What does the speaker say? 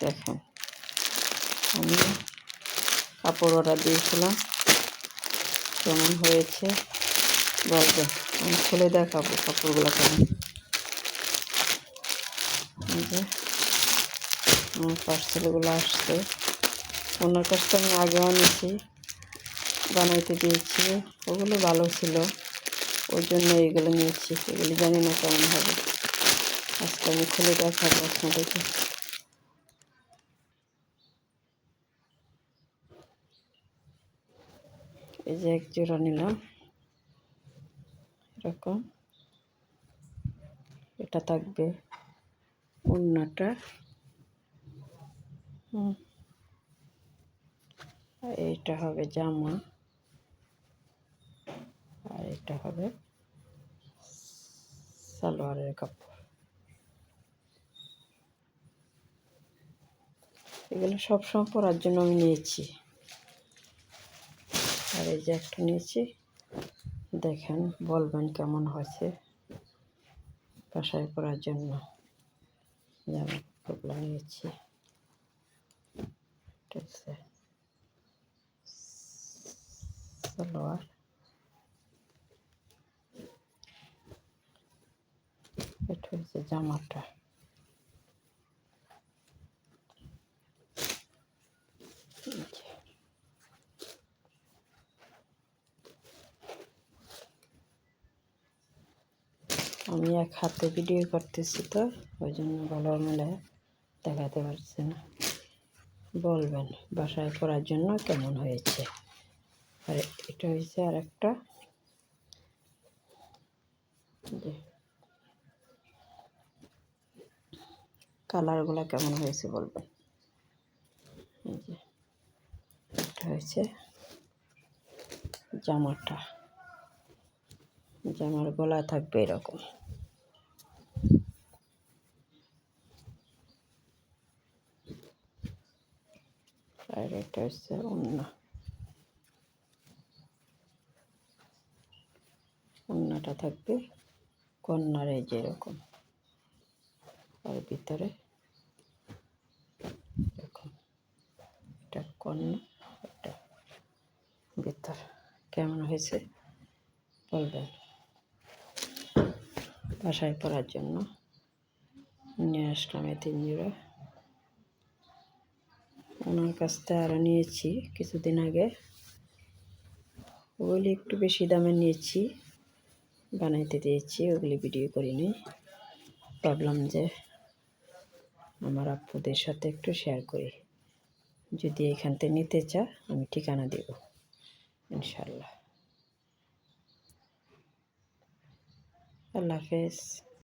দেখেন। আমি কাপড় অর্ডার দিয়েছিলাম। কেমন হয়েছে? বলবে আমি খুলে দেখাবো কাপড়গুলো কেমন। আমার পার্সেলগুলো আসছে। ওনার কাছ থেকে আমি আগেও নিয়েছি বানাইতে দিয়েছি। ওগুলো ভালো ছিল। ওই জন্য এইগুলো নিয়েছি। এগুলি জানি না কেমন হবে। আজকে আমি খুলে দেখাবো আপনাদেরকে। এই যে এক জোড়া নিলাম। এরকম। এটা থাকবে অন্যটা হুম। এইটা হবে জামা। আর এটা হবে সালোয়ারের কাপড়। এগুলো সবসময় পরার জন্য আমি নিয়েছি। আর এই যে একটা নিয়েছি। দেখেন বলবেন কেমন হয়েছে বাসায় পরার জন্য। জামা কাপড়গুলো নিয়েছি। সালোয়ার। এটা হচ্ছে জামাটা এই যে। আমি এক হাতে ভিডিও করতেছি তো, ওই জন্য ভালো মিলে দেখাতে পারছি না। বলবেন, বাসায় পড়ার জন্য কেমন হয়েছে? আর এটা হয়েছে আর একটা কালারগুলো কেমন হয়েছে বলবেন? এটা হয়েছে জামাটা। জামার গলা থাকবে এরকম। আর এটা হচ্ছে অন্য অন্যটা থাকবে কন্যার এই যে আর ভিতরে কন্যা ভিতর। কেমন হয়েছে বলবেন? বাসায় পড়ার জন্য। নিয়ে আসলাম এই তিন জোড়া ওনার কাছ থেকে আরও নিয়েছি কিছুদিন আগে। ওগুলি একটু বেশি দামে নিয়েছি। বানাইতে দিয়েছি, ওগুলি ভিডিও করিনি। ভাবলাম যে আমার আপুদের সাথে একটু শেয়ার করি। যদি এখান থেকে নিতে চা আমি ঠিকানা দেব, ইনশাল্লাহ। আল্লাহ